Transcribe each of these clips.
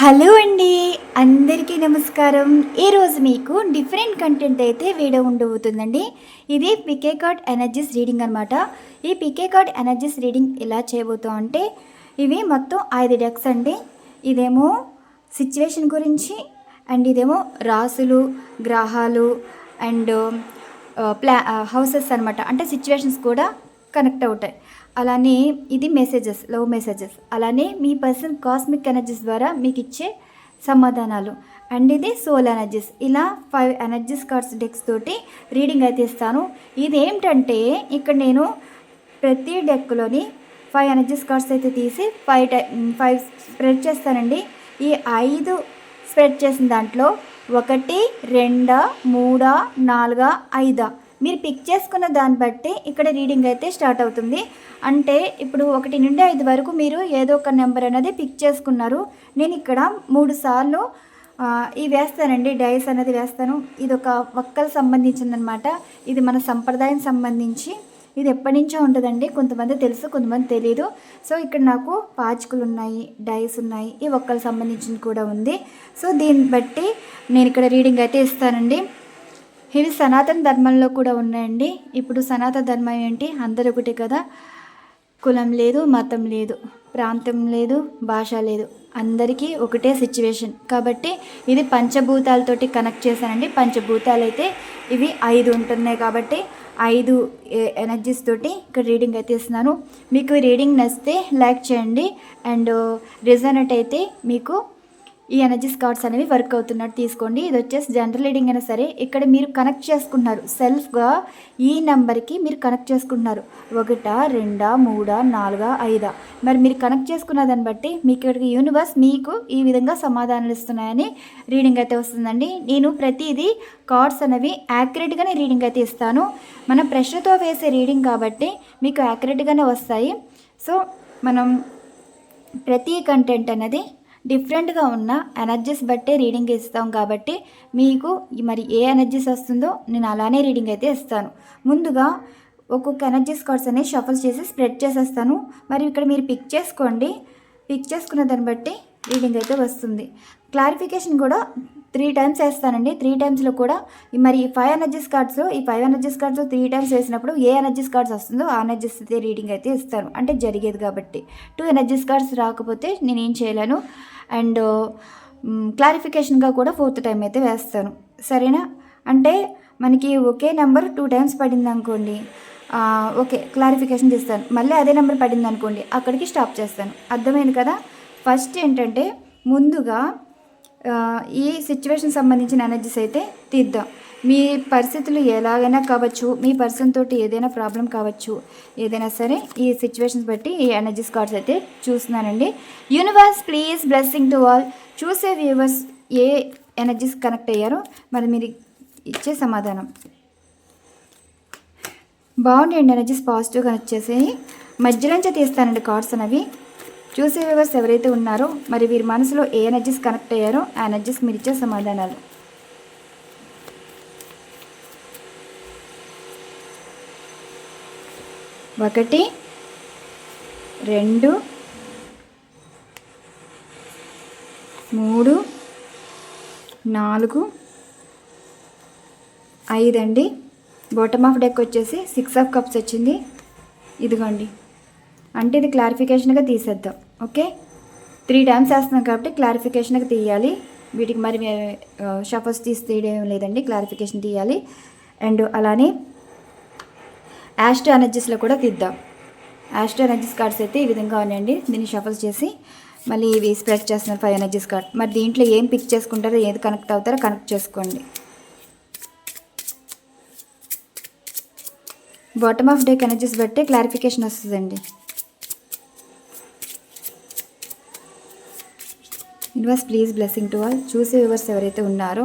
Hello అండి. అందరికీ నమస్కారం. ఈరోజు మీకు డిఫరెంట్ కంటెంట్ అయితే వీడియో ఉండబోతుందండి. ఇది పికే కార్డ్ ఎనర్జీస్ రీడింగ్ అనమాట ఈ పికే కార్డ్ ఎనర్జీస్ రీడింగ్ ఎలా చేయబోతాం అంటే ఇవి మొత్తం ఐదు డెక్స్ అండి. ఇదేమో సిచ్యువేషన్ గురించి అండ్ ఇదేమో రాసులు గ్రహాలు అండ్ ప్లా హౌసెస్ అనమాట అంటే సిచ్యువేషన్స్ కూడా కనెక్ట్ అవుతాయి. అలానే ఇది మెసేజెస్ లవ్ మెసేజెస్ అలానే మీ పర్సన్ కాస్మిక్ ఎనర్జీస్ ద్వారా మీకు ఇచ్చే సమాధానాలు. అండ్ ఇది సోల్ ఎనర్జీస్ ఇలా ఫైవ్ ఎనర్జీస్ కార్డ్స్ డెక్స్ తోటి రీడింగ్ అయితే ఇస్తాను. ఇది ఏమిటంటే ఇక్కడ నేను ప్రతి డెక్లోని ఫైవ్ ఎనర్జీస్ కార్డ్స్ అయితే తీసి ఫైవ్ టై ఫైవ్ స్ప్రెడ్ చేస్తానండి. ఈ ఐదు స్ప్రెడ్ చేసిన దాంట్లో ఒకటి రెండా మూడా నాలుగా ఐదా మీరు పిక్ చేసుకున్న దాన్ని బట్టి ఇక్కడ రీడింగ్ అయితే స్టార్ట్ అవుతుంది. అంటే ఇప్పుడు ఒకటి నుండి ఐదు వరకు మీరు ఏదో ఒక నెంబర్ అనేది పిక్ చేసుకున్నారు. నేను ఇక్కడ మూడు సార్లు ఇవి వేస్తానండి డైస్ అనేది వేస్తాను. ఇది ఒక ఒక్కలు సంబంధించిందనమాట. ఇది మన సంప్రదాయం సంబంధించి. ఇది ఎప్పటి నుంచో ఉంటుందండి. కొంతమంది తెలుసు కొంతమంది తెలియదు సో ఇక్కడ నాకు పాచికలు ఉన్నాయి డైస్ ఉన్నాయి ఈ ఒక్కలు సంబంధించింది కూడా ఉంది. సో దీన్ని బట్టి నేను ఇక్కడ రీడింగ్ అయితే ఇస్తానండి. ఇవి సనాతన ధర్మంలో కూడా ఉన్నాయండి. ఇప్పుడు సనాతన ధర్మం ఏంటి? అందరు ఒకటి కదా. కులం లేదు మతం లేదు ప్రాంతం లేదు భాష లేదు. అందరికీ ఒకటే సిచ్యువేషన్ కాబట్టి ఇది పంచభూతాలతోటి కనెక్ట్ చేశానండి. పంచభూతాలు అయితే ఇవి ఐదు ఉంటున్నాయి కాబట్టి ఐదు ఎనర్జీస్ తోటి ఇక్కడ రీడింగ్ అయితే ఇస్తున్నాను. మీకు రీడింగ్ నచ్చితే లైక్ చేయండి. అండ్ రిజనెట్ అయితే మీకు ఈ ఎనర్జీస్ కార్డ్స్ అనేవి వర్క్ అవుతున్నట్టు తీసుకోండి. ఇది వచ్చేసి జనరల్ రీడింగ్ అయినా సరే ఇక్కడ మీరు కనెక్ట్ చేసుకున్నారు సెల్ఫ్గా ఈ నెంబర్కి మీరు కనెక్ట్ చేసుకుంటున్నారు. ఒకటా రెండా మూడా నాలుగా ఐదా. మరి మీరు కనెక్ట్ చేసుకున్న దాన్ని బట్టి మీకు ఇక్కడికి యూనివర్స్ మీకు ఈ విధంగా సమాధానాలు ఇస్తున్నాయని రీడింగ్ అయితే వస్తుందండి. నేను ప్రతిదీ కార్డ్స్ అనేవి యాక్యురేట్గానే రీడింగ్ అయితే ఇస్తాను. మనం ప్రశ్నతో వేసే రీడింగ్ కాబట్టి మీకు యాక్యురేట్గానే వస్తాయి. సో మనం ప్రతి కంటెంట్ అనేది డిఫరెంట్గా ఉన్న ఎనర్జీస్ బట్టే రీడింగ్ ఇస్తాం కాబట్టి మీకు మరి ఏ ఎనర్జీస్ వస్తుందో నేను అలానే రీడింగ్ అయితే ఇస్తాను. ముందుగా ఒక్కొక్క ఎనర్జీస్ కార్డ్స్ అనేవి షఫల్ చేసి స్ప్రెడ్ చేసేస్తాను. మరి ఇక్కడ మీరు పిక్ చేసుకోండి. పిక్ చేసుకున్న దాన్ని బట్టి రీడింగ్ అయితే వస్తుంది. క్లారిఫికేషన్ కూడా త్రీ టైమ్స్ వేస్తానండి. త్రీ టైమ్స్లో కూడా ఈ మరి ఈ ఫైవ్ ఎనర్జీస్ కార్డ్స్ ఈ five energies cards three times వేసినప్పుడు ఏ ఎనర్జీస్ కార్డ్స్ వస్తుందో ఆ ఎనర్జీస్ అయితే రీడింగ్ అయితే ఇస్తాను అంటే జరిగేది కాబట్టి. టూ ఎనర్జీస్ కార్డ్స్ రాకపోతే నేను ఏం చేయలేను. అండ్ క్లారిఫికేషన్గా కూడా ఫోర్త్ టైం అయితే వేస్తాను. సరేనా? అంటే మనకి ఒకే నెంబర్ టూ టైమ్స్ పడింది అనుకోండి. ఓకే క్లారిఫికేషన్ తీస్తాను. మళ్ళీ అదే నెంబర్ పడింది అనుకోండి అక్కడికి స్టాప్ చేస్తాను. అర్థమైంది కదా? ఫస్ట్ ఏంటంటే ముందుగా ఈ సిచ్యువేషన్ సంబంధించిన ఎనర్జీస్ అయితే తీద్దాం. మీ పరిస్థితులు ఎలాగైనా కావచ్చు మీ పర్సన్ తోటి ఏదైనా ప్రాబ్లం కావచ్చు ఏదైనా సరే ఈ సిచ్యువేషన్స్ బట్టి ఈ ఎనర్జీస్ కార్డ్స్ అయితే చూస్తున్నానండి. Universe please blessing to all చూసే వ్యూవర్స్ ఏ ఎనర్జీస్ కనెక్ట్ అయ్యారో మరి మీరు ఇచ్చే సమాధానం. బాగుండండి ఎనర్జీస్ పాజిటివ్ కనెక్ట్ చేసేవి మధ్యలోంచి తీస్తానండి కార్డ్స్ అనేవి. చూసే వ్యూవర్స్ ఎవరైతే ఉన్నారో మరి వీరి మనసులో ఏ ఎనర్జీస్ కనెక్ట్ అయ్యారో ఆ ఎనర్జీస్ మీరు ఇచ్చే సమాధానాలు. ఒకటి రెండు మూడు నాలుగు ఐదు అండి బాటమ్ ఆఫ్ డెక్ వచ్చేసి సిక్స్ ఆఫ్ కప్స్ వచ్చింది. ఇదిగోండి. అంటే ఇది క్లారిఫికేషన్గా తీసేద్దాం. ఓకే? త్రీ టైమ్స్ వేస్తున్నాం కాబట్టి క్లారిఫికేషన్కి తీయాలి. వీటికి మరి షఫర్స్ తీసి తీయడం లేదండి. క్లారిఫికేషన్ తీయాలి. అండ్ అలానే యాస్ట్రో ఎనర్జీస్లో కూడా తీద్దాం. యాస్ట్రో ఎనర్జీస్ కార్డ్స్ అయితే ఈ విధంగా ఉన్నాయండి. దీన్ని షఫల్స్ చేసి మళ్ళీ ఇవి స్ప్రెడ్ చేస్తున్నారు ఫైవ్ ఎనర్జీస్ కార్డ్ మరి దీంట్లో ఏం పిక్ చేసుకుంటారో ఏది కనెక్ట్ అవుతారో కనెక్ట్ చేసుకోండి. బాటమ్ ఆఫ్ డేక్ ఎనర్జీస్ బట్టి క్లారిఫికేషన్ వస్తుందండి. Universe please blessing to all చూసే వ్యూవర్స్ ఎవరైతే ఉన్నారో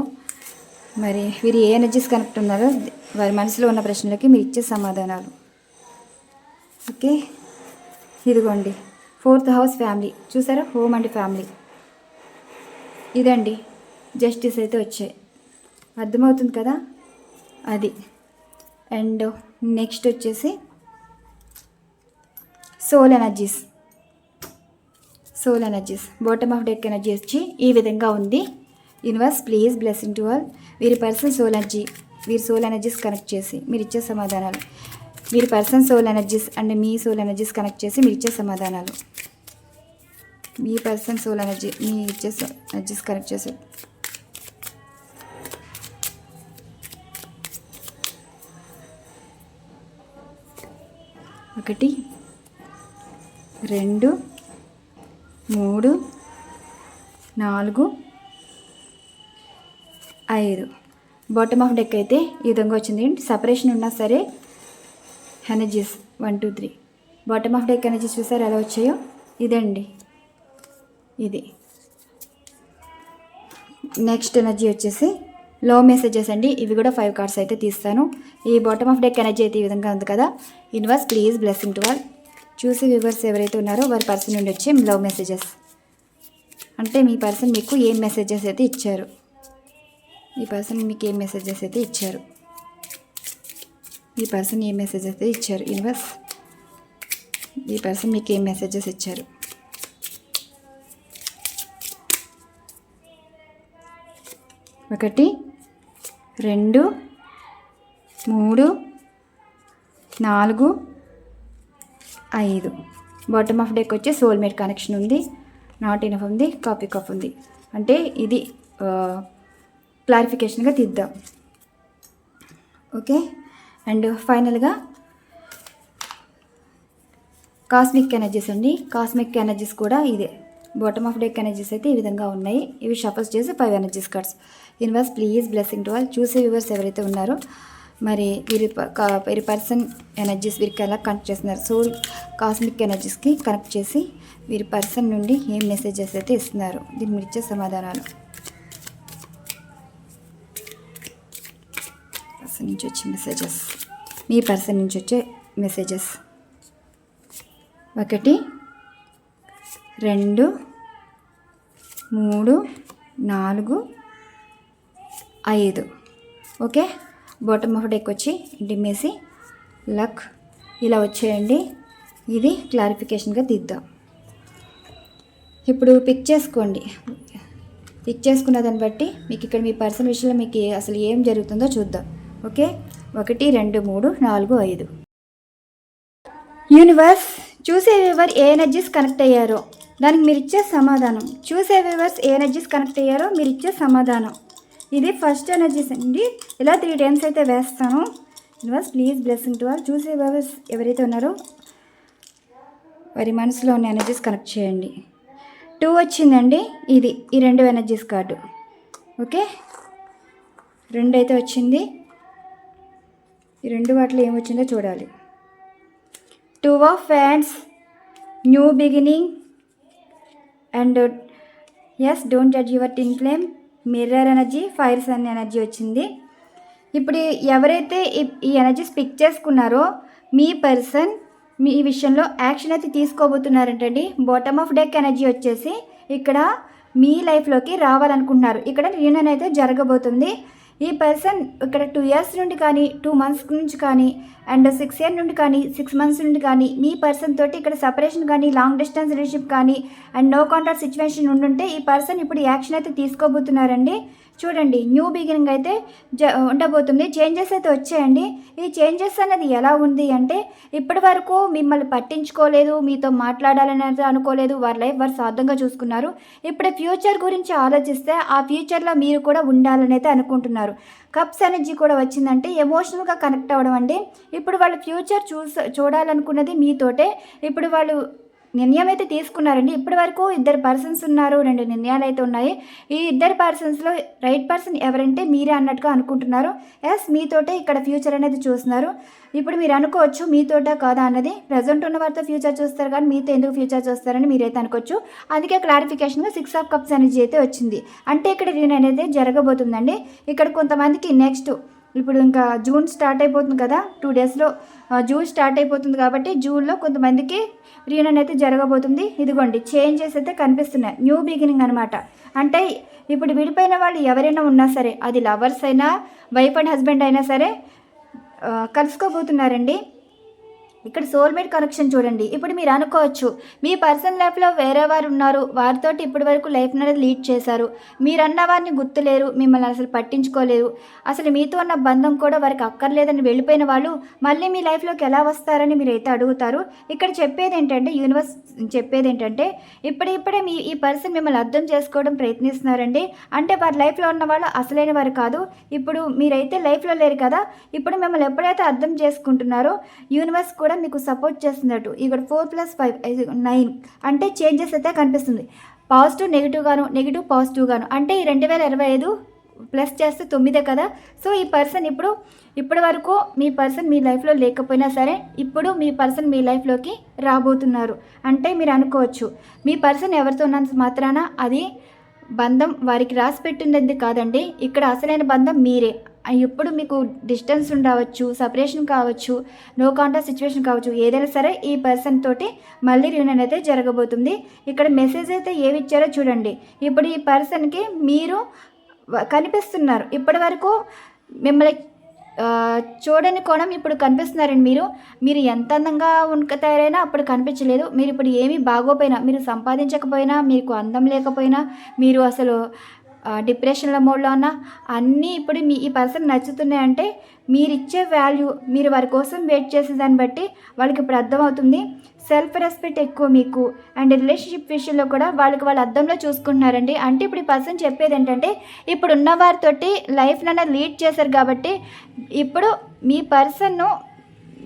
మరి వీరు ఏ ఎనర్జీస్ కనెక్ట్ ఉన్నారో వారి మనసులో ఉన్న ప్రశ్నలకి మీరు ఇచ్చే సమాధానాలు. ఓకే? ఇదిగోండి. ఫోర్త్ హౌస్ ఫ్యామిలీ చూసారా? హోమ్ అండ్ ఫ్యామిలీ ఇదండి. జస్టిస్ అయితే వచ్చాయి. అర్థమవుతుంది కదా? అది. అండ్ నెక్స్ట్ వచ్చేసి soul energies soul energies bottom of deck energy వచ్చి ఈ విధంగా ఉంది. Universe please blessing to all వీరి పర్సన్ సోల్ ఎనర్జీ వీరి సోల్ ఎనర్జీస్ కనెక్ట్ చేసి మీరు ఇచ్చే సమాధానాలు. వీరి పర్సన్ సోల్ ఎనర్జీస్ అండ్ మీ సోల్ ఎనర్జీస్ కనెక్ట్ చేసి మీరు ఇచ్చే సమాధానాలు. మీ పర్సన్ సోల్ ఎనర్జీ మీ ఇచ్చే ఎనర్జీస్ కనెక్ట్ చేసి. ఒకటి రెండు మూడు నాలుగు ఐదు. బాటమ్ ఆఫ్ డెక్ అయితే ఈ విధంగా వచ్చింది. సపరేషన్ ఉన్నా సరే energies one two three bottom of deck energies చూసారు? ఎలా వచ్చాయో? ఇదండి. ఇది. నెక్స్ట్ ఎనర్జీ వచ్చేసి లో మెసేజెస్ అండి. ఇవి కూడా ఫైవ్ కార్డ్స్ అయితే తీస్తాను. ఈ బాటమ్ ఆఫ్ డెక్ ఎనర్జీ అయితే ఈ విధంగా ఉంది కదా. Universe please blessing to all చూసి వ్యూవర్స్ ఎవరైతే ఉన్నారో వారి పర్సన్ నుండి వచ్చి లవ్ మెసేజెస్. అంటే మీ పర్సన్ మీకు ఏం మెసేజెస్ అయితే ఇచ్చారు? ఈ పర్సన్ మీకు ఏం మెసేజెస్ అయితే ఇచ్చారు? ఈ పర్సన్ ఏం మెసేజ్ అయితే ఇచ్చారు? యూనివర్స్ ఈ పర్సన్ మీకు ఏం మెసేజెస్ ఇచ్చారు? ఒకటి రెండు మూడు నాలుగు ఐదు. బాటమ్ ఆఫ్ డెక్ వచ్చి సోల్మేట్ కనెక్షన్ ఉంది. నాట్ ఇనఫ్ ఉంది. కాపీ కప్ ఉంది. అంటే ఇది క్లారిఫికేషన్గా తీద్దాం. ఓకే అండ్ ఫైనల్గా కాస్మిక్ ఎనర్జీస్ అండి. కాస్మిక్ ఎనర్జీస్ కూడా ఇదే. బాటమ్ ఆఫ్ డెక్ ఎనర్జీస్ అయితే ఈ విధంగా ఉన్నాయి. ఇవి షఫల్స్ చేసి five energies cards universe please blessing to all చూసే వ్యూవర్స్ ఎవరైతే ఉన్నారో మరి వీరి వీరి పర్సన్ ఎనర్జీస్ వీరికి ఎలా కనెక్ట్ చేస్తున్నారు? సోల్ కాస్మిక్ ఎనర్జీస్కి కనెక్ట్ చేసి వీరి పర్సన్ నుండి ఏం మెసేజెస్ అయితే ఇస్తున్నారు? దీని మీరు ఇచ్చే సమాధానాలు. పర్సన్ నుంచి వచ్చే మెసేజెస్. మీ పర్సన్ నుంచి వచ్చే మెసేజెస్. ఒకటి రెండు మూడు నాలుగు ఐదు. ఓకే? బాటమ్ ఆఫ్ డెక్ వచ్చి డిమ్మేసి లక్ ఇలా వచ్చేయండి. ఇది క్లారిఫికేషన్గా దిద్దాం. ఇప్పుడు పిక్ చేసుకోండి. పిక్ చేసుకున్న దాన్ని బట్టి మీకు ఇక్కడ మీ పర్సన్ విషయంలో మీకు అసలు ఏం జరుగుతుందో చూద్దాం. ఓకే? ఒకటి రెండు మూడు నాలుగు ఐదు. యూనివర్స్ చూసే వివర్ ఏ ఎనర్జీస్ కనెక్ట్ అయ్యారో? దానికి మీరు ఇచ్చే సమాధానం. చూసే వివర్స్ ఏ ఎనర్జీస్ కనెక్ట్ అయ్యారో మీరు ఇచ్చే సమాధానం. ఇది ఫస్ట్ ఎనర్జీస్ అండి. ఇలా త్రీ టైమ్స్ అయితే వేస్తాను. Universe please blessing to all చూసే వివర్స్ ఎవరైతే ఉన్నారో వారి మనసులో ఉన్న ఎనర్జీస్ కనెక్ట్ చేయండి. టూ వచ్చిందండి. ఇది ఈ రెండు ఎనర్జీస్ కార్డు ఓకే రెండు అయితే వచ్చింది. ఈ రెండు వాటిలో ఏమొచ్చిందో చూడాలి. Two of fans new beginning and yes don't judge your twin flame mirror energy fire sun energy వచ్చింది. ఇప్పుడు ఎవరైతే ఈ- ఈ ఎనర్జీస్ పిక్ చేసుకున్నారో మీ పర్సన్ మీ విషయంలో యాక్షన్ అయితే తీసుకోబోతున్నారంటండి. బాటమ్ ఆఫ్ డెక్ ఎనర్జీ వచ్చేసి ఇక్కడ మీ లైఫ్లోకి రావాలనుకుంటున్నారు. ఇక్కడ రీయూనియన్ అయితే జరగబోతుంది. ఈ పర్సన్ ఇక్కడ టూ ఇయర్స్ నుండి కానీ టూ మంత్స్ నుంచి కానీ అండ్ సిక్స్ ఇయర్ నుండి కానీ సిక్స్ మంత్స్ నుండి కానీ మీ పర్సన్ తోటి ఇక్కడ సపరేషన్ కానీ లాంగ్ డిస్టెన్స్ రిలేషన్షిప్ కానీ అండ్ నో కాంటాక్ట్ సిచ్యువేషన్ ఉండుంటే ఈ పర్సన్ ఇప్పుడు యాక్షన్ అయితే తీసుకోబోతున్నారండి. చూడండి న్యూ బిగినింగ్ అయితే జ ఉండబోతుంది. చేంజెస్ అయితే వచ్చాయండి. ఈ చేంజెస్ అనేది ఎలా ఉంది అంటే ఇప్పటి వరకు మిమ్మల్ని పట్టించుకోలేదు మీతో మాట్లాడాలని అనుకోలేదు వారి లైఫ్ వారు స్వార్థంగా చూసుకున్నారు. ఇప్పుడు ఫ్యూచర్ గురించి ఆలోచిస్తే ఆ ఫ్యూచర్లో మీరు కూడా ఉండాలని అయితే అనుకుంటున్నారు. కప్స్ ఎనర్జీ కూడా వచ్చిందంటే ఎమోషనల్గా కనెక్ట్ అవ్వడం అండి. ఇప్పుడు వాళ్ళ ఫ్యూచర్ చూస చూడాలనుకున్నది మీతోటే. ఇప్పుడు వాళ్ళు నిర్ణయం అయితే తీసుకున్నారండి. ఇప్పటి వరకు ఇద్దరు పర్సన్స్ ఉన్నారు రెండు నిర్ణయాలు అయితే ఉన్నాయి. ఈ ఇద్దరు పర్సన్స్లో రైట్ పర్సన్ ఎవరంటే మీరే అన్నట్టుగా అనుకుంటున్నారు. ఎస్ మీతోటే ఇక్కడ ఫ్యూచర్ అనేది చూస్తున్నారు. ఇప్పుడు మీరు అనుకోవచ్చు మీతోట కాదా అన్నది. ప్రజెంట్ ఉన్న వారితో ఫ్యూచర్ చూస్తారు కానీ మీతో ఎందుకు ఫ్యూచర్ చూస్తారని మీరైతే అనుకోవచ్చు. అందుకే క్లారిఫికేషన్గా సిక్స్ ఆఫ్ కప్స్ అనేది అయితే వచ్చింది. అంటే ఇక్కడ రీన్ అనేది జరగబోతుందండి. ఇక్కడ కొంతమందికి నెక్స్ట్ ఇప్పుడు ఇంకా జూన్ స్టార్ట్ అయిపోతుంది కదా టూ డేస్లో జూన్ స్టార్ట్ అయిపోతుంది కాబట్టి జూన్లో కొంతమందికి రీయూనియన్ అయితే జరగబోతుంది. ఇదిగోండి చేంజెస్ అయితే కనిపిస్తున్నాయి. న్యూ బిగినింగ్ అనమాట అంటే ఇప్పుడు విడిపోయిన వాళ్ళు ఎవరైనా ఉన్నా సరే అది లవర్స్ అయినా వైఫ్ అండ్ హస్బెండ్ అయినా సరే కలుసుకోబోతున్నారండి. ఇక్కడ సోల్మేట్ కనెక్షన్ చూడండి. ఇప్పుడు మీరు అనుకోవచ్చు మీ పర్సనల్ లైఫ్లో వేరే వారు ఉన్నారు. వారితో ఇప్పటి వరకు లైఫ్ అనేది లీడ్ చేశారు. మీరన్న వారిని గుర్తులేరు మిమ్మల్ని అసలు పట్టించుకోలేరు. అసలు మీతో ఉన్న బంధం కూడా వారికి అక్కర్లేదని వెళ్ళిపోయిన వాళ్ళు మళ్ళీ మీ లైఫ్లోకి ఎలా వస్తారని మీరు అయితే అడుగుతారు. ఇక్కడ చెప్పేది ఏంటంటే యూనివర్స్ చెప్పేది ఏంటంటే ఇప్పుడిప్పుడే మీ ఈ పర్సన్ మిమ్మల్ని అర్థం చేసుకోవడం ప్రయత్నిస్తున్నారండి. అంటే వారి లైఫ్లో ఉన్న వాళ్ళు అసలైన వారు కాదు. ఇప్పుడు మీరైతే లైఫ్లో లేరు కదా. ఇప్పుడు మిమ్మల్ని ఎప్పుడైతే అర్థం చేసుకుంటున్నారో యూనివర్స్ కూడా మీకు సపోర్ట్ చేస్తున్నట్టు. ఇక్కడ ఫోర్ ప్లస్ ఫైవ్ నైన్ అంటే చేంజెస్ అయితే కనిపిస్తుంది. పాజిటివ్ నెగిటివ్ గాను నెగిటివ్ పాజిటివ్ గాను. అంటే ఈ రెండు వేల ఇరవై ఐదు ప్లస్ చేస్తే తొమ్మిదే కదా. సో ఈ పర్సన్ ఇప్పుడు ఇప్పటి వరకు మీ పర్సన్ మీ లైఫ్లో లేకపోయినా సరే ఇప్పుడు మీ పర్సన్ మీ లైఫ్లోకి రాబోతున్నారు. అంటే మీరు అనుకోవచ్చు మీ పర్సన్ ఎవరితో ఉన్నంత మాత్రాన అది బంధం వారికి రాసి పెట్టినది కాదండి. ఇక్కడ అసలైన బంధం మీరే. ఎప్పుడు మీకు డిస్టెన్స్ ఉండవచ్చు సపరేషన్ కావచ్చు నో కాంటాక్ట్ సిచ్యువేషన్ కావచ్చు ఏదైనా సరే ఈ పర్సన్ తోటి మళ్ళీ రియూనియన్ అయితే జరగబోతుంది. ఇక్కడ మెసేజ్ అయితే ఏమి ఇచ్చారో చూడండి. ఇప్పుడు ఈ పర్సన్కి మీరు కనిపిస్తున్నారు. ఇప్పటి వరకు మిమ్మల్ని చూడని కోణం ఇప్పుడు కనిపిస్తున్నారండి మీరు. మీరు ఎంత అందంగా ఉనక తయారైనా అప్పుడు కనిపించలేదు. మీరు ఇప్పుడు ఏమీ బాగోపోయినా మీరు సంపాదించకపోయినా మీకు అందం లేకపోయినా మీరు అసలు డిప్రెషన్ల మోడ్లో ఉన్నా అన్నీ ఇప్పుడు మీ ఈ పర్సన్ నచ్చుతున్నాయంటే మీరు ఇచ్చే వాల్యూ మీరు వారి కోసం వెయిట్ చేసే దాన్ని బట్టి వాళ్ళకి ఇప్పుడు అర్థమవుతుంది. సెల్ఫ్ రెస్పెక్ట్ ఎక్కువ మీకు అండ్ రిలేషన్షిప్ విషయంలో కూడా వాళ్ళకి వాళ్ళు అర్థంలో చూసుకుంటున్నారండి. అంటే ఇప్పుడు ఈ పర్సన్ చెప్పేది ఏంటంటే ఇప్పుడు ఉన్న వారితోటి లైఫ్నైనా లీడ్ చేశారు కాబట్టి ఇప్పుడు మీ పర్సన్ను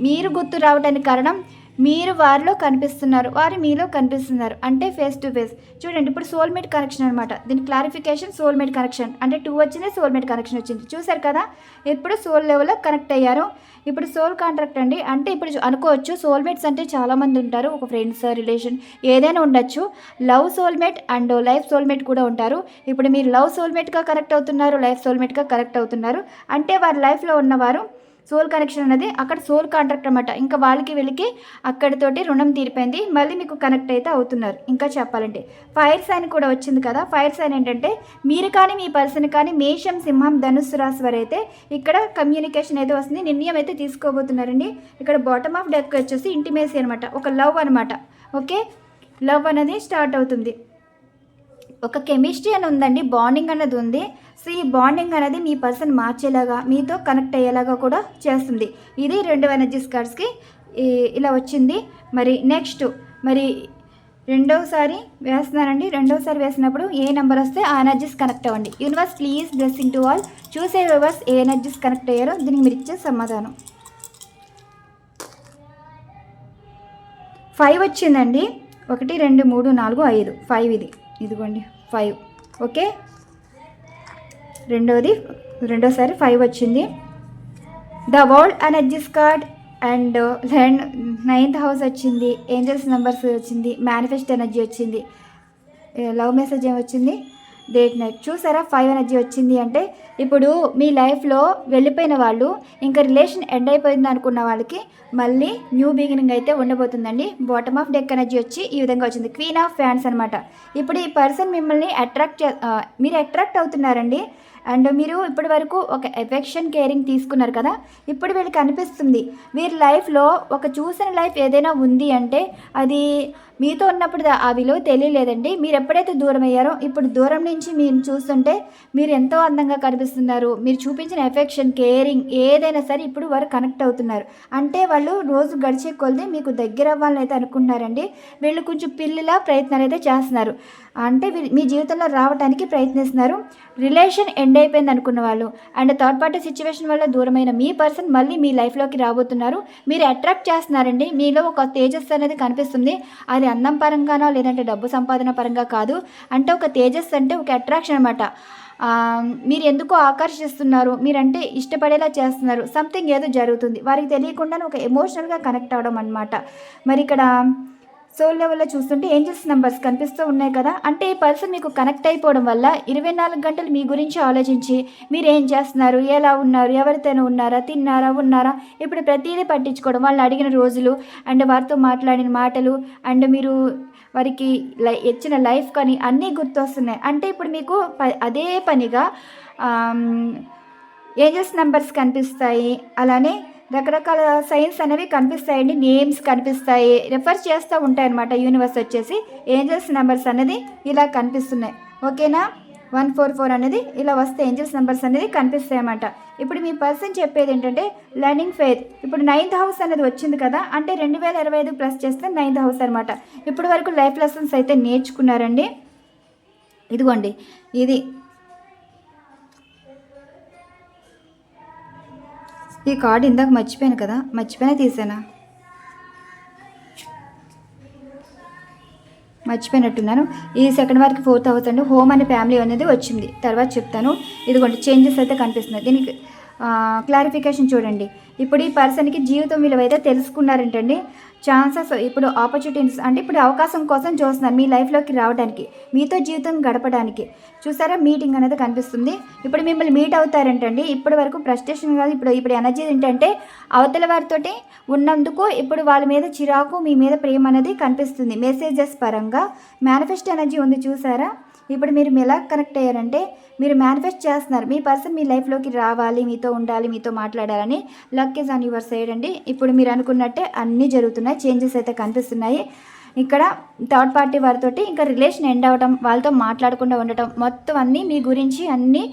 మీరు గుర్తు రావడానికి కారణం మీరు వారిలో కనిపిస్తున్నారు వారు మీలో కనిపిస్తున్నారు. అంటే ఫేస్ టు ఫేస్ చూడండి ఇప్పుడు సోల్మేట్ కనెక్షన్ అనమాట దీని క్లారిఫికేషన్ సోల్మేట్ కనెక్షన్ అంటే టూ వచ్చింది సోల్మేట్ కనెక్షన్ వచ్చింది. చూసారు కదా? ఇప్పుడు సోల్ లెవెల్లో కనెక్ట్ అయ్యారు? ఇప్పుడు సోల్ కాంట్రాక్ట్ అండి. అంటే ఇప్పుడు చూ- అనుకోవచ్చు సోల్మేట్స్ అంటే చాలామంది ఉంటారు. ఒక ఫ్రెండ్స్ రిలేషన్ ఏదైనా ఉండొచ్చు. Love soulmate and life soulmate కూడా ఉంటారు. ఇప్పుడు మీరు లవ్ సోల్మేట్గా కనెక్ట్ అవుతున్నారు లైఫ్ సోల్మేట్గా కనెక్ట్ అవుతున్నారు. అంటే వారి లైఫ్లో ఉన్నవారు సోల్ కనెక్షన్ అనేది అక్కడ సోల్ కాంట్రాక్ట్ అనమాట ఇంకా వాళ్ళకి వీళ్ళకి అక్కడితోటి రుణం తీరిపోయింది. మళ్ళీ మీకు కనెక్ట్ అయితే అవుతున్నారు. ఇంకా చెప్పాలంటే ఫైర్ సైన్ కూడా వచ్చింది కదా. ఫైర్ సైన్ ఏంటంటే మీరు కానీ మీ పర్సన్ కానీ మేషం సింహం ధనుస్సు రాశి వారు అయితే ఇక్కడ కమ్యూనికేషన్ అయితే వస్తుంది. నిర్ణయం అయితే తీసుకోబోతున్నారండి. ఇక్కడ బాటమ్ ఆఫ్ డెక్ వచ్చేసి ఇంటిమేసీ అనమాట ఒక లవ్ అనమాట ఓకే? లవ్ అనేది స్టార్ట్ అవుతుంది. ఒక కెమిస్ట్రీ అని ఉందండి బాండింగ్ అన్నది ఉంది. సో ఈ బాండింగ్ అనేది మీ పర్సన్ మార్చేలాగా మీతో కనెక్ట్ అయ్యేలాగా కూడా చేస్తుంది. ఇది రెండు ఎనర్జీస్ కార్డ్స్కి ఇలా వచ్చింది. మరి నెక్స్ట్ మరి రెండవసారి వేస్తున్నానండి. రెండవసారి వేసినప్పుడు ఏ నెంబర్ వస్తే ఆ ఎనర్జీస్ కనెక్ట్ అవ్వండి. Universe please blessing to all. చూసే వివర్స్ ఏ ఎనర్జీస్ కనెక్ట్ అయ్యారో దీనికి మీరు ఇచ్చే సమాధానం. ఫైవ్ వచ్చిందండి. ఒకటి రెండు మూడు నాలుగు ఐదు. ఫైవ్ ఇది. ఇదిగోండి ఫైవ్ ఓకే? రెండోది రెండోసారి ఫైవ్ వచ్చింది. The world energies card and and ninth house వచ్చింది. ఏంజల్స్ నెంబర్స్ వచ్చింది. మేనిఫెస్ట్ ఎనర్జీ వచ్చింది. Eh, లవ్ మెసేజ్ ఏం వచ్చింది? డేట్ నైట్ చూసారా? ఫైవ్ ఎనర్జీ వచ్చింది అంటే ఇప్పుడు మీ లైఫ్లో వెళ్ళిపోయిన వాళ్ళు ఇంకా రిలేషన్ ఎండ్ అయిపోయింది అనుకున్న వాళ్ళకి మళ్ళీ న్యూ బిగినింగ్ అయితే ఉండబోతుందండి. బాటమ్ ఆఫ్ డెక్ ఎనర్జీ వచ్చి ఈ విధంగా వచ్చింది. క్వీన్ ఆఫ్ ఫ్యాన్స్ అనమాట ఇప్పుడు ఈ పర్సన్ మిమ్మల్ని అట్రాక్ట్ చే మీరు అట్రాక్ట్ అవుతున్నారండి. అండ్ మీరు ఇప్పటి వరకు ఒక ఎఫెక్షన్ కేరింగ్ తీసుకున్నారు కదా ఇప్పుడు వీళ్ళకి అనిపిస్తుంది వీరి లైఫ్లో ఒక చూసిన లైఫ్ ఏదైనా ఉంది అంటే అది మీతో ఉన్నప్పుడు ఆ విలువ తెలియలేదండి. మీరు ఎప్పుడైతే దూరం అయ్యారో ఇప్పుడు దూరం నుంచి మీరు చూస్తుంటే మీరు ఎంతో అందంగా కనిపిస్తున్నారు. మీరు చూపించిన ఎఫెక్షన్ కేరింగ్ ఏదైనా సరే ఇప్పుడు వారు కనెక్ట్ అవుతున్నారు. అంటే వాళ్ళు రోజు గడిచే కొలిది మీకు దగ్గర అవ్వాలని అయితే అనుకుంటున్నారండి. వీళ్ళు కొంచెం పిల్లిలా ప్రయత్నాలు అయితే చేస్తున్నారు. అంటే మీ జీవితంలో రావడానికి ప్రయత్నిస్తున్నారు. రిలేషన్ ఎండ్ అయిపోయింది అనుకున్న వాళ్ళు. అండ్ థర్డ్ పార్టీ సిచ్యువేషన్ వల్ల దూరమైన మీ పర్సన్ మళ్ళీ మీ లైఫ్లోకి రాబోతున్నారు. మీరు అట్రాక్ట్ చేస్తున్నారండి. మీలో ఒక తేజస్సు అనేది కనిపిస్తుంది. అది అందం పరంగానో లేదంటే డబ్బు సంపాదన పరంగా కాదు. అంటే ఒక తేజస్ అంటే ఒక అట్రాక్షన్ అనమాట మీరు ఎందుకో ఆకర్షిస్తున్నారు? మీరంటే ఇష్టపడేలా చేస్తున్నారు. సంథింగ్ ఏదో జరుగుతుంది. వారికి తెలియకుండానే ఒక ఎమోషనల్గా కనెక్ట్ అవ్వడం అనమాట మరి ఇక్కడ సోల్ లెవెల్లో చూస్తుంటే ఏంజల్స్ నెంబర్స్ కనిపిస్తూ ఉన్నాయి కదా? అంటే ఈ పర్సన్ మీకు కనెక్ట్ అయిపోవడం వల్ల ఇరవై నాలుగు గంటలు మీ గురించి ఆలోచించి మీరు ఏం చేస్తున్నారు ఎలా ఉన్నారు ఎవరితోనూ ఉన్నారా తిన్నారా ఉన్నారా? ఇప్పుడు ప్రతిదీ పట్టించుకోవడం వాళ్ళు అడిగిన రోజులు అండ్ వారితో మాట్లాడిన మాటలు అండ్ మీరు వారికి లై ఇచ్చిన లైఫ్ కానీ అన్నీ గుర్తొస్తున్నాయి. అంటే ఇప్పుడు మీకు ప- అదే పనిగా ఏంజల్స్ నెంబర్స్ కనిపిస్తాయి? అలానే రకరకాల సైన్స్ అనేవి కనిపిస్తాయండి నేమ్స్ కనిపిస్తాయి రెఫర్ చేస్తూ ఉంటాయి అనమాట యూనివర్స్ వచ్చేసి. ఏంజల్స్ నెంబర్స్ అనేది ఇలా కనిపిస్తున్నాయి. ఓకేనా? వన్ ఫోర్ ఫోర్ అనేది ఇలా వస్తే ఏంజల్స్ నెంబర్స్ అనేది కనిపిస్తాయి అన్నమాట ఇప్పుడు మీ పర్సన్ చెప్పేది ఏంటంటే లర్నింగ్ ఫెయిత్ ఇప్పుడు నైన్త్ హౌస్ అనేది వచ్చింది కదా అంటే రెండు వేల ఇరవై ఐదు ప్లస్ చేస్తే నైన్త్ హౌస్ అనమాట ఇప్పుడు వరకు లైఫ్ లెసన్స్ అయితే నేర్చుకున్నారండి. ఇదిగోండి ఇది ఈ కార్డు ఇందాక మర్చిపోయాను కదా మర్చిపోయినా తీసానా? మర్చిపోయినట్టున్నాను. ఈ సెకండ్ వారికి ఫోర్త్ అవుతుంది హోమ్ అనే ఫ్యామిలీ అనేది వచ్చింది. తర్వాత చెప్తాను. ఇదిగోండి చేంజెస్ అయితే కనిపిస్తున్నాయి. దీనికి క్లారిఫికేషన్ చూడండి. ఇప్పుడు ఈ పర్సన్కి జీవితం విలువ అయితే తెలుసుకున్నారంటండి. ఛాన్సెస్ ఇప్పుడు ఆపర్చునిటీస్ అంటే ఇప్పుడు అవకాశం కోసం చూస్తున్నారు మీ లైఫ్లోకి రావడానికి మీతో జీవితం గడపడానికి చూసారా? మీటింగ్ అనేది కనిపిస్తుంది. ఇప్పుడు మిమ్మల్ని మీట్ అవుతారంటండి. ఇప్పటి వరకు ఫ్రస్ట్రేషన్ కాదు. ఇప్పుడు ఇప్పుడు ఎనర్జీ ఏంటంటే అవతల వారితోటి ఉన్నందుకు ఇప్పుడు వాళ్ళ మీద చిరాకు మీ మీద ప్రేమ అనేది కనిపిస్తుంది. మెసేజెస్ పరంగా. మేనిఫెస్ట్ ఎనర్జీ ఉంది చూసారా? ఇప్పుడు మీరు ఎలా కనెక్ట్ అయ్యారంటే మీరు మేనిఫెస్ట్ చేస్తున్నారు. మీ పర్సన్ మీ లైఫ్లోకి రావాలి మీతో ఉండాలి మీతో మాట్లాడాలని luck is on your side అండి. ఇప్పుడు మీరు అనుకున్నట్టే అన్నీ జరుగుతున్నాయి చేంజెస్ అయితే కనిపిస్తున్నాయి. ఇక్కడ థర్డ్ పార్టీ వారితోటి ఇంకా రిలేషన్ ఎండ్ అవ్వడం వాళ్ళతో మాట్లాడకుండా ఉండటం మొత్తం అన్నీ మీ గురించి అన్నీ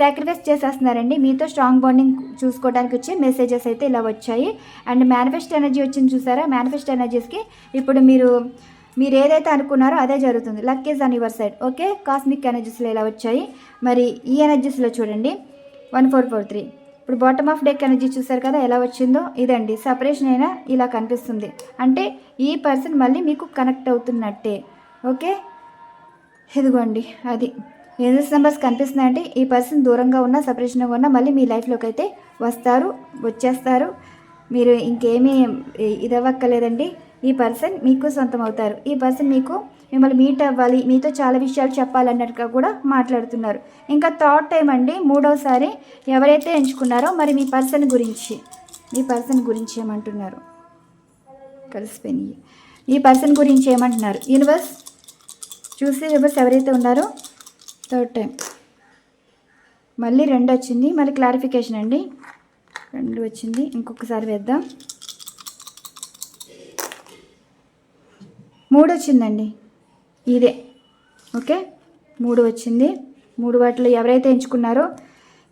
సాక్రిఫైస్ చేసేస్తున్నారండి. మీతో స్ట్రాంగ్ బాండింగ్ చూసుకోవడానికి వచ్చే మెసేజెస్ అయితే ఇలా వచ్చాయి. అండ్ మేనిఫెస్ట్ ఎనర్జీ వచ్చింది చూసారా? మేనిఫెస్ట్ ఎనర్జీస్కి ఇప్పుడు మీరు మీరు ఏదైతే అనుకున్నారో అదే జరుగుతుంది. Luck is on your side okay cosmic ఎనర్జీస్లో ఇలా వచ్చాయి? మరి e ఈ ఎనర్జీస్లో చూడండి. వన్ ఫోర్ ఫోర్ త్రీ ఇప్పుడు బాటమ్ ఆఫ్ డెక్ ఎనర్జీ చూసారు కదా ఎలా వచ్చిందో? ఇదండి సపరేషన్ అయినా ఇలా కనిపిస్తుంది. అంటే ఈ పర్సన్ మళ్ళీ మీకు కనెక్ట్ అవుతున్నట్టే ఓకే ఇదిగోండి అది. ఏజెస్ నెంబర్స్ కనిపిస్తున్నాయంటే ఈ పర్సన్ దూరంగా ఉన్న సపరేషన్గా ఉన్న మళ్ళీ మీ లైఫ్లోకి అయితే వస్తారు వచ్చేస్తారు. మీరు ఇంకేమీ ఇదవ్వక్కర్లేదండి. ఈ పర్సన్ మీకు సొంతం అవుతారు ఈ పర్సన్ మీకు మిమ్మల్ని మీట్ అవ్వాలి మీతో చాలా విషయాలు చెప్పాలన్నట్టుగా కూడా మాట్లాడుతున్నారు. ఇంకా థర్డ్ టైం అండి మూడోసారి ఎవరైతే ఎంచుకున్నారో మరి మీ పర్సన్ గురించి మీ పర్సన్ గురించి ఏమంటున్నారు? కలిసిపోయినాయి. ఈ పర్సన్ గురించి ఏమంటున్నారు? యూనివర్స్ చూసి యూనివర్స్ ఎవరైతే ఉన్నారో థర్డ్ టైం మళ్ళీ రెండు వచ్చింది మళ్ళీ క్లారిఫికేషన్ అండి. రెండు వచ్చింది ఇంకొకసారి వేద్దాం. మూడు వచ్చిందండి ఇదే. ఓకే? మూడు వచ్చింది మూడు వాటిలో ఎవరైతే ఎంచుకున్నారో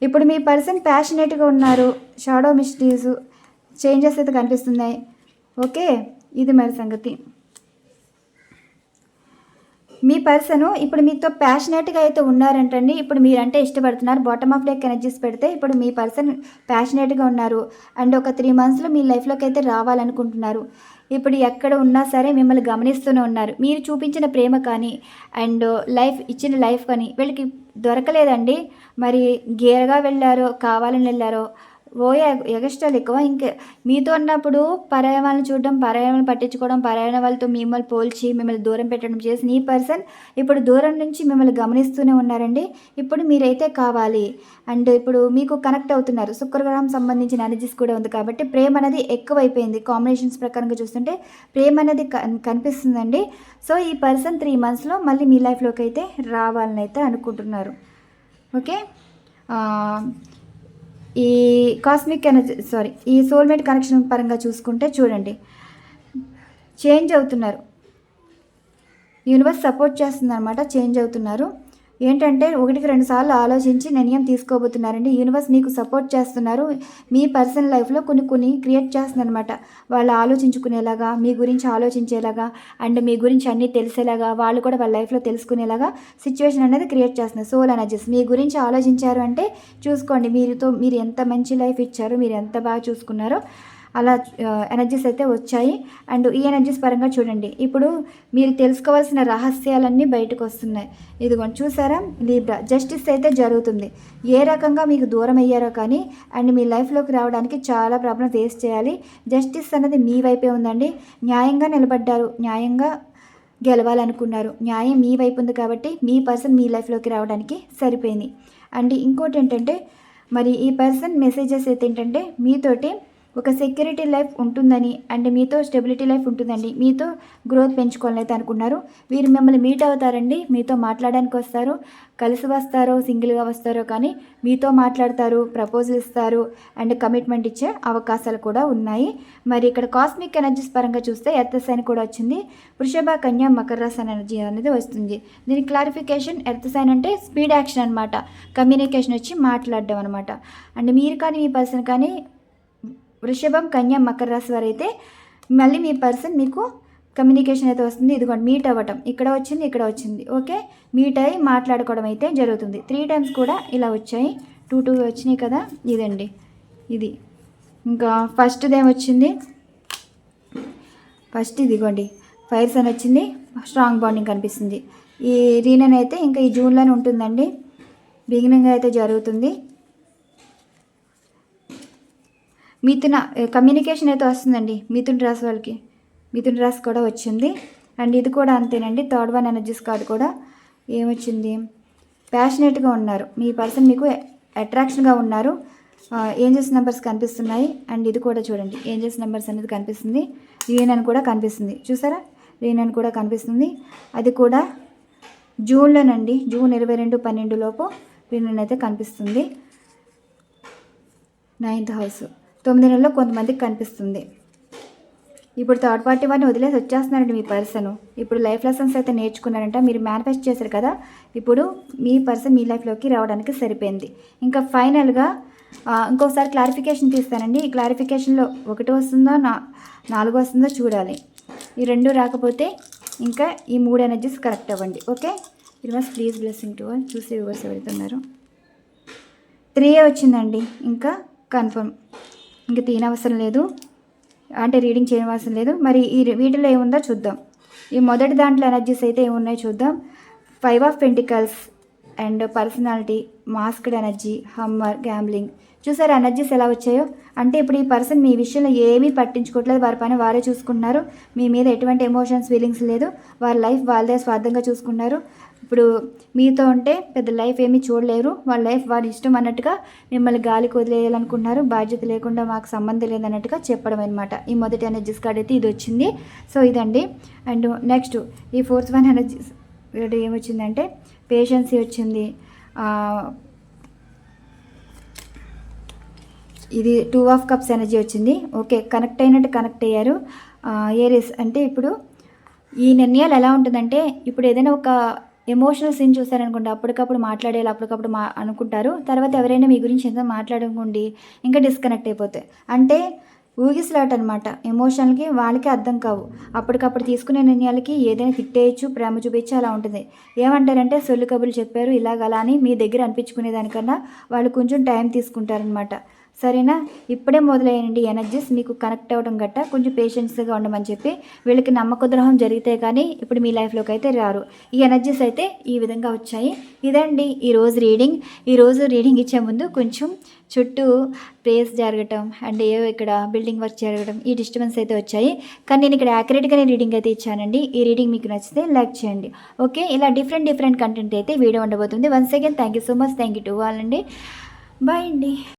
ఇప్పుడు మీ పర్సన్ ప్యాషనేట్గా ఉన్నారు షాడో మిస్టీస్ చేంజెస్ అయితే కనిపిస్తున్నాయి. ఓకే? ఇది మరి సంగతి. మీ పర్సన్ ఇప్పుడు మీతో ప్యాషనేట్గా అయితే ఉన్నారంటండి ఇప్పుడు మీరంటే ఇష్టపడుతున్నారు బాటమ్ ఆఫ్ డెక్ ఎనర్జీస్ పెడితే ఇప్పుడు మీ పర్సన్ ప్యాషనేట్గా ఉన్నారు అండ్ ఒక త్రీ మంత్స్లో మీ లైఫ్లోకి అయితే రావాలనుకుంటున్నారు. ఇప్పుడు ఎక్కడ ఉన్నా సరే మిమ్మల్ని గమనిస్తూనే ఉన్నారు. మీరు చూపించిన ప్రేమ కానీ అండ్ లైఫ్ ఇచ్చిన లైఫ్ కానీ వీళ్ళకి దొరకలేదండి. మరి గేరగా వెళ్ళారో కావాలని వెళ్ళారో పోయే ఎగస్ట్రాలు ఎక్కువ ఇంకా మీతో ఉన్నప్పుడు పర్యావరణాలను చూడడం పర్యావరణాలను పట్టించుకోవడం పర్యావరణ వాళ్ళతో మిమ్మల్ని పోల్చి మిమ్మల్ని దూరం పెట్టడం చేసిన ఈ పర్సన్ ఇప్పుడు దూరం నుంచి మిమ్మల్ని గమనిస్తూనే ఉన్నారండి. ఇప్పుడు మీరైతే కావాలి. అండ్ ఇప్పుడు మీకు కనెక్ట్ అవుతున్నారు. శుక్రగ్రహం సంబంధించిన ఎనర్జీస్ కూడా ఉంది కాబట్టి ప్రేమ అనేది ఎక్కువైపోయింది. కాంబినేషన్స్ ప్రకారంగా చూస్తుంటే ప్రేమ అనేది కనిపిస్తుందండి. సో ఈ పర్సన్ త్రీ మంత్స్లో మళ్ళీ మీ లైఫ్లోకి అయితే రావాలని అయితే అనుకుంటున్నారు. ఓకే? ఈ కాస్మిక్ ఎనర్జీ సారీ ఈ సోల్మేట్ కనెక్షన్ పరంగా చూసుకుంటే చూడండి. చేంజ్ అవుతున్నారు. యూనివర్స్ సపోర్ట్ చేస్తుందన్నమాట చేంజ్ అవుతున్నారు. ఏంటంటే ఒకటికి రెండు సార్లు ఆలోచించి నిర్ణయం తీసుకోబోతున్నారండి. యూనివర్స్ మీకు సపోర్ట్ చేస్తున్నారు. మీ పర్సనల్ లైఫ్లో కొన్ని కొన్ని క్రియేట్ చేస్తుందనమాట వాళ్ళు ఆలోచించుకునేలాగా మీ గురించి ఆలోచించేలాగా అండ్ మీ గురించి అన్నీ తెలిసేలాగా వాళ్ళు కూడా వాళ్ళ లైఫ్లో తెలుసుకునేలాగా సిచ్యువేషన్ అనేది క్రియేట్ చేస్తున్నారు. Soul energies. మీ గురించి ఆలోచించారు అంటే చూసుకోండి. మీరుతో మీరు ఎంత మంచి లైఫ్ ఇచ్చారో మీరు ఎంత బాగా చూసుకున్నారో అలా ఎనర్జీస్ అయితే వచ్చాయి. అండ్ ఈ ఎనర్జీస్ పరంగా చూడండి. ఇప్పుడు మీరు తెలుసుకోవాల్సిన రహస్యాలన్నీ బయటకు వస్తున్నాయి. ఇదిగోండి చూసారా? లీబ్రా జస్టిస్ అయితే జరుగుతుంది. ఏ రకంగా మీకు దూరం అయ్యారో కానీ అండ్ మీ లైఫ్లోకి రావడానికి చాలా ప్రాబ్లం ఫేస్ చేయాలి. జస్టిస్ అనేది మీ వైపే ఉందండి. న్యాయంగా నిలబడ్డారు. న్యాయంగా గెలవాలనుకున్నారు. న్యాయం మీ వైపు ఉంది కాబట్టి మీ పర్సన్ మీ లైఫ్లోకి రావడానికి సరిపోయింది. అండ్ ఇంకోటి ఏంటంటే మరి ఈ పర్సన్ మెసేజెస్ అయితే ఏంటంటే మీతోటి ఒక సెక్యూరిటీ లైఫ్ ఉంటుందని అండ్ మీతో స్టెబిలిటీ లైఫ్ ఉంటుందండి. మీతో గ్రోత్ పెంచుకోవాలైతే అనుకున్నారు. వీరు మిమ్మల్ని మీట్ అవుతారండి. మీతో మాట్లాడడానికి వస్తారు. కలిసి వస్తారో సింగిల్గా వస్తారో కానీ మీతో మాట్లాడతారు ప్రపోజల్ ఇస్తారు అండ్ కమిట్మెంట్ ఇచ్చే అవకాశాలు కూడా ఉన్నాయి. మరి ఇక్కడ కాస్మిక్ ఎనర్జీస్ పరంగా చూస్తే ఎర్త్ సైన్ కూడా వచ్చింది. వృషభ కన్యా మకర రాశి ఎనర్జీ అనేది వస్తుంది. దీని క్లారిఫికేషన్ ఎర్త్ సైన్ అంటే స్పీడ్ యాక్షన్ అనమాట కమ్యూనికేషన్ వచ్చి మాట్లాడడం అనమాట అండ్ మీరు కానీ మీ పర్సన్ కానీ వృషభం కన్యా మకర రాశి వారు అయితే మళ్ళీ మీ పర్సన్ మీకు కమ్యూనికేషన్ అయితే వస్తుంది. ఇదిగోండి మీట్ అవ్వటం. ఇక్కడ వచ్చింది ఇక్కడ వచ్చింది. ఓకే? మీట్ అయ్యి మాట్లాడుకోవడం అయితే జరుగుతుంది. త్రీ టైమ్స్ కూడా ఇలా వచ్చాయి. టూ టూ వచ్చినాయి కదా? ఇదండి. ఇది. ఇంకా ఫస్ట్ది ఏమొచ్చింది ఫస్ట్ ఇదిగోండి. ఫైర్స్ అని వచ్చింది. స్ట్రాంగ్ బాండింగ్ కనిపిస్తుంది. ఈ రీనన్ అయితే ఇంకా ఈ జూన్లోనే ఉంటుందండి. బిగినింగ్ అయితే జరుగుతుంది. మిథున కమ్యూనికేషన్ అయితే వస్తుందండి మిథున్ రాశి వాళ్ళకి. మిథున్ రాశి కూడా వచ్చింది. అండ్ ఇది కూడా అంతేనండి థర్డ్ వన్ ఎనర్జీస్ కార్డ్ కూడా ఏమొచ్చింది? ప్యాషనేట్గా ఉన్నారు. మీ పర్సన్ మీకు అట్రాక్షన్గా ఉన్నారు. ఏంజల్స్ నెంబర్స్ కనిపిస్తున్నాయి. అండ్ ఇది కూడా చూడండి ఏంజల్స్ నెంబర్స్ అనేది కనిపిస్తుంది. యూనియన్ కూడా కనిపిస్తుంది. చూసారా? యూనియన్ కూడా కనిపిస్తుంది. అది కూడా జూన్లోనండి జూన్ ఇరవై రెండు పన్నెండు లోపు యూనియన్ అయితే కనిపిస్తుంది. Ninth house. తొమ్మిది నెలల్లో కొంతమందికి కనిపిస్తుంది. ఇప్పుడు థర్డ్ పార్టీ వారిని వదిలేసి వచ్చేస్తున్నారండి మీ పర్సన్. ఇప్పుడు లైఫ్ లెసన్స్ అయితే నేర్చుకున్నారంట. మీరు మేనిఫెస్ట్ చేశారు కదా ఇప్పుడు మీ పర్సన్ మీ లైఫ్లోకి రావడానికి సరిపోయింది. ఇంకా ఫైనల్గా ఇంకోసారి క్లారిఫికేషన్ తీస్తానండి. ఈ క్లారిఫికేషన్లో ఒకటి వస్తుందో నా నాలుగు వస్తుందో చూడాలి. ఈ రెండు రాకపోతే ఇంకా ఈ మూడు ఎనర్జీస్ కరెక్ట్ అవ్వండి. ఓకే? ఇది మస్ట్ ప్లీజ్ బ్లెస్సింగ్ టు చూసి వివర్స్ వెళ్తున్నారు త్రీ వచ్చిందండి. ఇంకా కన్ఫర్మ్ ఇంక తీనవసరం లేదు. అంటే రీడింగ్ చేయవలసిన లేదు. మరి ఈ వీటిలో ఏముందో చూద్దాం. ఈ మొదటి దాంట్లో ఎనర్జీస్ అయితే ఏమున్నాయో చూద్దాం. Five of pentacles and personality masked energy hammer gambling చూసారు ఎనర్జీస్ ఎలా వచ్చాయో? అంటే ఇప్పుడు ఈ పర్సన్ మీ విషయంలో ఏమీ పట్టించుకోవట్లేదు. వారి పని వారే చూసుకుంటున్నారు. మీ మీద ఎటువంటి ఎమోషన్స్ ఫీలింగ్స్ లేదు. వారి లైఫ్ వాళ్ళదే స్వార్థంగా చూసుకున్నారు ఇప్పుడు మీతో ఉంటే పెద్ద లైఫ్ ఏమీ చూడలేరు. వాళ్ళ లైఫ్ వారి ఇష్టం అన్నట్టుగా మిమ్మల్ని గాలికి వదిలేయాలనుకుంటున్నారు బాధ్యత లేకుండా మాకు సంబంధం లేదన్నట్టుగా చెప్పడం అనమాట ఈ మొదటి ఎనర్జీస్ కార్డ్ అయితే ఇది వచ్చింది. సో ఇదండి. అండ్ నెక్స్ట్ ఈ ఫోర్త్ వన్ ఎనర్జీస్ ఏమొచ్చిందంటే పేషెన్సీ వచ్చింది. ఇది టూ ఆఫ్ కప్స్ ఎనర్జీ వచ్చింది. ఓకే కనెక్ట్ అయినట్టు కనెక్ట్ అయ్యారు. ఏరియస్ అంటే ఇప్పుడు ఈ నిర్ణయాలు ఎలా ఉంటుందంటే ఇప్పుడు ఏదైనా ఒక ఎమోషనల్ సీన్ చూసారనుకోండి అప్పటికప్పుడు మాట్లాడేలా అప్పటికప్పుడు మా అనుకుంటారు. తర్వాత ఎవరైనా మీ గురించి ఎంత మాట్లాడకుండా ఇంకా డిస్కనెక్ట్ అయిపోతాయి. అంటే ఊగిసలాట అనమాట ఎమోషనల్కి వాళ్ళకి అర్థం కావు. అప్పటికప్పుడు తీసుకునే నిర్ణయాలకి ఏదైనా తిట్టేయచ్చు ప్రేమ చూపించు అలా ఉంటుంది. ఏమంటారంటే సొల్లు కబుర్లు చెప్పారు ఇలాగ అలా అని మీ దగ్గర అనిపించుకునే దానికన్నా వాళ్ళు కొంచెం టైం తీసుకుంటారనమాట. సరేనా? ఇప్పుడే మొదలైనండి ఎనర్జీస్. మీకు కనెక్ట్ అవ్వడం గట్ట కొంచెం పేషెన్స్గా ఉండమని చెప్పి వీళ్ళకి నమ్మక ద్రోహం జరిగితే కానీ ఇప్పుడు మీ లైఫ్లోకి అయితే రారు. ఈ ఎనర్జీస్ అయితే ఈ విధంగా వచ్చాయి. ఇదండి ఈరోజు రీడింగ్. ఈరోజు రీడింగ్ ఇచ్చే ముందు కొంచెం చుట్టూ ప్రేస్ జరగటం అండ్ ఏవో ఇక్కడ బిల్డింగ్ వర్క్ జరగడం ఈ డిస్టర్బెన్స్ అయితే వచ్చాయి. కానీ నేను ఇక్కడ యాక్యురేట్గానే రీడింగ్ అయితే ఇచ్చానండి. ఈ రీడింగ్ మీకు నచ్చితే లైక్ చేయండి. ఓకే? ఇలా డిఫరెంట్ డిఫరెంట్ కంటెంట్ అయితే వీడియో ఉండబోతుంది. Once again thank you so much thank you to వాళ్ళండి బాయ్ అండి.